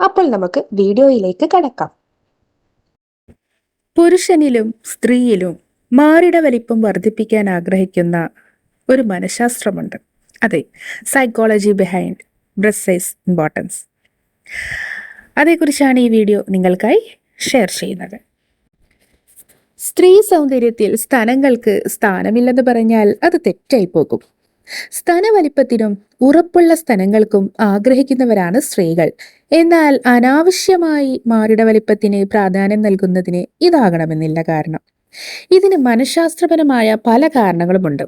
അപ്പോൾ നമുക്ക് വീഡിയോയിലേക്ക് കടക്കാം. പുരുഷനിലും സ്ത്രീയിലും മാറിട വലിപ്പം വർദ്ധിപ്പിക്കാൻ ആഗ്രഹിക്കുന്ന ഒരു മനഃശാസ്ത്രമുണ്ട്. അതെ psychology behind bra size size importance അതേക്കുറിച്ചാണ് ഈ വീഡിയോ നിങ്ങൾക്കായി ഷെയർ ചെയ്യുന്നത്. സ്ത്രീ സൗന്ദര്യത്തിൽ സ്തനങ്ങൾക്ക് സ്ഥാനമില്ലെന്ന് പറഞ്ഞാൽ അത് തെറ്റായി പോകും. സ്തനവലിപ്പത്തിനും ഉറപ്പുള്ള സ്ഥലങ്ങൾക്കും ആഗ്രഹിക്കുന്നവരാണ് സ്ത്രീകൾ. എന്നാൽ അനാവശ്യമായി മാറിട വലിപ്പത്തിന് പ്രാധാന്യം നൽകുന്നതിന് ഇതാകണമെന്നില്ല കാരണം. ഇതിന് മനഃശാസ്ത്രപരമായ പല കാരണങ്ങളുമുണ്ട്.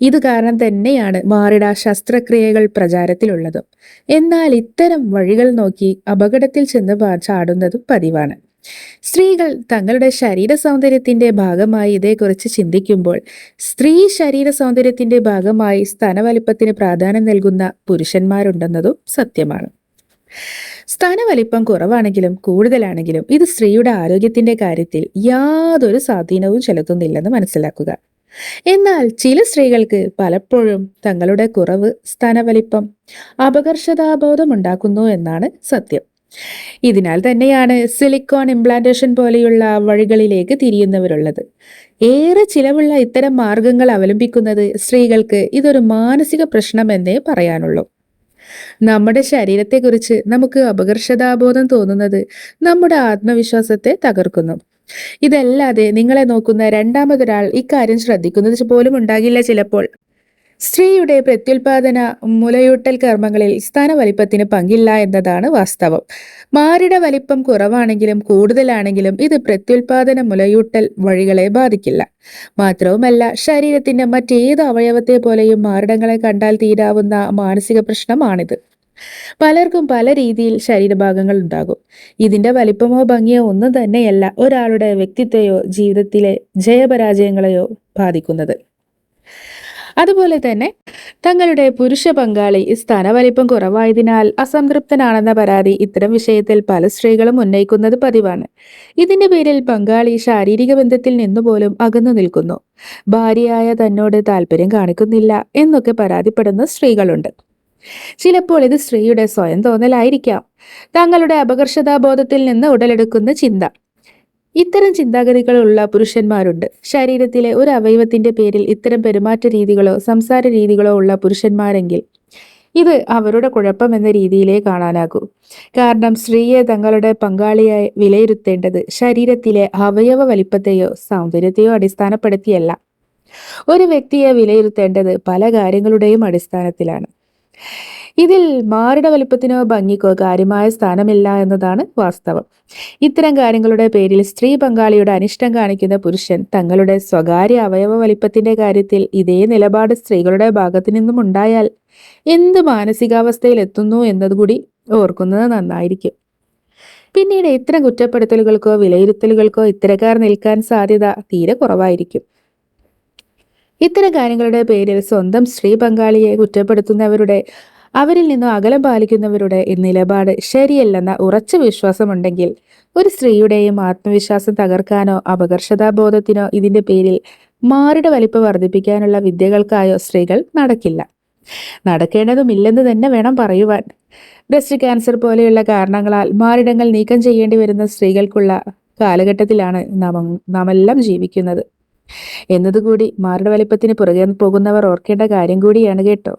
ഇത് കാരണം തന്നെയാണ് മാറിട ശസ്ത്രക്രിയകൾ പ്രചാരത്തിലുള്ളതും. എന്നാൽ ഇത്തരം വഴികൾ നോക്കി അപകടത്തിൽ ചെന്ന് ചാടുന്നതും പതിവാണ്. സ്ത്രീകൾ തങ്ങളുടെ ശരീര സൗന്ദര്യത്തിന്റെ ഭാഗമായി ഇതേക്കുറിച്ച് ചിന്തിക്കുമ്പോൾ സ്ത്രീ ശരീര സൗന്ദര്യത്തിന്റെ ഭാഗമായി സ്ഥാനവലിപ്പത്തിന് പ്രാധാന്യം നൽകുന്ന പുരുഷന്മാരുണ്ടെന്നതും സത്യമാണ്. സ്ഥാനവലിപ്പം കുറവാണെങ്കിലും കൂടുതലാണെങ്കിലും ഇത് സ്ത്രീയുടെ ആരോഗ്യത്തിന്റെ കാര്യത്തിൽ യാതൊരു സ്വാധീനവും ചെലുത്തുന്നില്ലെന്ന് മനസ്സിലാക്കുക. എന്നാൽ ചില സ്ത്രീകൾക്ക് പലപ്പോഴും തങ്ങളുടെ കുറവ് സ്ഥാനവലിപ്പം അപകർഷതാബോധമുണ്ടാക്കുന്നു എന്നാണ് സത്യം. ഇതിനാൽ തന്നെയാണ് സിലിക്കോൺ ഇംപ്ലാന്റേഷൻ പോലെയുള്ള വഴികളിലേക്ക് തിരിയുന്നവരുള്ളത്. ഏറെ ചിലവുള്ള ഇത്തരം മാർഗങ്ങൾ അവലംബിക്കുന്നത് സ്ത്രീകൾക്ക് ഇതൊരു മാനസിക പ്രശ്നമെന്നേ പറയാനുള്ളൂ. നമ്മുടെ ശരീരത്തെക്കുറിച്ച് നമുക്ക് അപകർഷതാബോധം തോന്നുന്നത് നമ്മുടെ ആത്മവിശ്വാസത്തെ തകർക്കുന്നു. ഇതല്ലാതെ നിങ്ങളെ നോക്കുന്ന രണ്ടാമതൊരാൾ ഇക്കാര്യം ശ്രദ്ധിക്കുന്നത് പോലും ഉണ്ടാകില്ല ചിലപ്പോൾ. സ്ത്രീയുടെ പ്രത്യുൽപാദന മുലയൂട്ടൽ കർമ്മങ്ങളിൽ സ്ഥാന വലിപ്പത്തിന് പങ്കില്ല എന്നതാണ് വാസ്തവം. മാരുടെ വലിപ്പം കുറവാണെങ്കിലും കൂടുതലാണെങ്കിലും ഇത് പ്രത്യുൽപാദന മുലയൂട്ടൽ വഴികളെ ബാധിക്കില്ല. മാത്രവുമല്ല ശരീരത്തിന്റെ മറ്റേത് അവയവത്തെ പോലെയും മാറിടങ്ങളെ കണ്ടാൽ തീരാവുന്ന മാനസിക പ്രശ്നമാണിത്. പലർക്കും പല രീതിയിൽ ശരീരഭാഗങ്ങൾ ഉണ്ടാകും. ഇതിന്റെ വലിപ്പമോ ഭംഗിയോ ഒന്നും തന്നെയല്ല ഒരാളുടെ വ്യക്തിത്വയോ ജീവിതത്തിലെ ജയപരാജയങ്ങളെയോ ബാധിക്കുന്നത്. അതുപോലെ തന്നെ തങ്ങളുടെ പുരുഷ പങ്കാളി സ്ഥാനവലിപ്പം കുറവായതിനാൽ അസംതൃപ്തനാണെന്ന പരാതി ഇത്തരം വിഷയത്തിൽ പല സ്ത്രീകളും ഉന്നയിക്കുന്നത് പതിവാണ്. ഇതിന്റെ പേരിൽ പങ്കാളി ശാരീരിക ബന്ധത്തിൽ നിന്നുപോലും അകന്നു നിൽക്കുന്നു. ഭാര്യയായ തന്നോട് താല്പര്യം കാണിക്കുന്നില്ല എന്നൊക്കെ പരാതിപ്പെടുന്ന സ്ത്രീകളുണ്ട്. ചിലപ്പോൾ ഇത് സ്ത്രീയുടെ സ്വയം തോന്നലായിരിക്കാം. തങ്ങളുടെ അപകർഷതാബോധത്തിൽ നിന്ന് ഉടലെടുക്കുന്ന ചിന്ത. ഇത്തരം ചിന്താഗതികളുള്ള പുരുഷന്മാരുണ്ട്. ശരീരത്തിലെ ഒരു അവയവത്തിന്റെ പേരിൽ ഇത്തരം പെരുമാറ്റ രീതികളോ സംസാര രീതികളോ ഉള്ള പുരുഷന്മാരെങ്കിൽ ഇത് അവരുടെ കുഴപ്പം എന്ന രീതിയിലേ കാണാനാകൂ. കാരണം സ്ത്രീയെ തങ്ങളുടെ പങ്കാളിയായി വിലയിരുത്തേണ്ടത് ശരീരത്തിലെ അവയവ വലിപ്പത്തെയോ സൗന്ദര്യത്തെയോ അടിസ്ഥാനപ്പെടുത്തിയല്ല. ഒരു വ്യക്തിയെ വിലയിരുത്തേണ്ടത് പല കാര്യങ്ങളുടെയും അടിസ്ഥാനത്തിലാണ്. ഇതിൽ മാറിട വലിപ്പത്തിനോ ഭംഗിക്കോ കാര്യമായ സ്ഥാനമില്ല എന്നതാണ് വാസ്തവം. ഇത്തരം കാര്യങ്ങളുടെ പേരിൽ സ്ത്രീ പങ്കാളിയുടെ അനിഷ്ടം കാണിക്കുന്ന പുരുഷൻ തങ്ങളുടെ സ്വകാര്യ അവയവ വലിപ്പത്തിന്റെ കാര്യത്തിൽ ഇതേ നിലപാട് സ്ത്രീകളുടെ ഭാഗത്തു നിന്നും ഉണ്ടായാൽ എന്ത് മാനസികാവസ്ഥയിൽ എത്തുന്നു എന്നതുകൂടി ഓർക്കുന്നത് നന്നായിരിക്കും. പിന്നീട് ഇത്തരം കുറ്റപ്പെടുത്തലുകൾക്കോ വിലയിരുത്തലുകൾക്കോ ഇത്തരക്കാർ നിൽക്കാൻ സാധ്യത തീരെ കുറവായിരിക്കും. ഇത്തരം കാര്യങ്ങളുടെ പേരിൽ സ്വന്തം സ്ത്രീ പങ്കാളിയെ കുറ്റപ്പെടുത്തുന്നവരുടെ അവരിൽ നിന്നും അകലം പാലിക്കുന്നവരുടെ നിലപാട് ശരിയല്ലെന്ന ഉറച്ച വിശ്വാസമുണ്ടെങ്കിൽ ഒരു സ്ത്രീയുടെയും ആത്മവിശ്വാസം തകർക്കാനോ അപകർഷതാബോധത്തിനോ ഇതിന്റെ പേരിൽ മാറിട വലിപ്പ് വർദ്ധിപ്പിക്കാനുള്ള വിദ്യകൾക്കായോ സ്ത്രീകൾ നടക്കില്ല. നടക്കേണ്ടതുമില്ലെന്ന് തന്നെ വേണം പറയുവാൻ. ബ്രസ്റ്റ് ക്യാൻസർ പോലെയുള്ള കാരണങ്ങളാൽ മാറിടങ്ങൾ നീക്കം ചെയ്യേണ്ടി വരുന്ന സ്ത്രീകൾക്കുള്ള കാലഘട്ടത്തിലാണ് നാം നാമെല്ലാം ജീവിക്കുന്നത്. എന്നതുകൂടി മാറിട വലിപ്പത്തിന് പുറകെ പോകുന്നവർ ഓർക്കേണ്ട കാര്യം കൂടിയാണ് കേട്ടോ.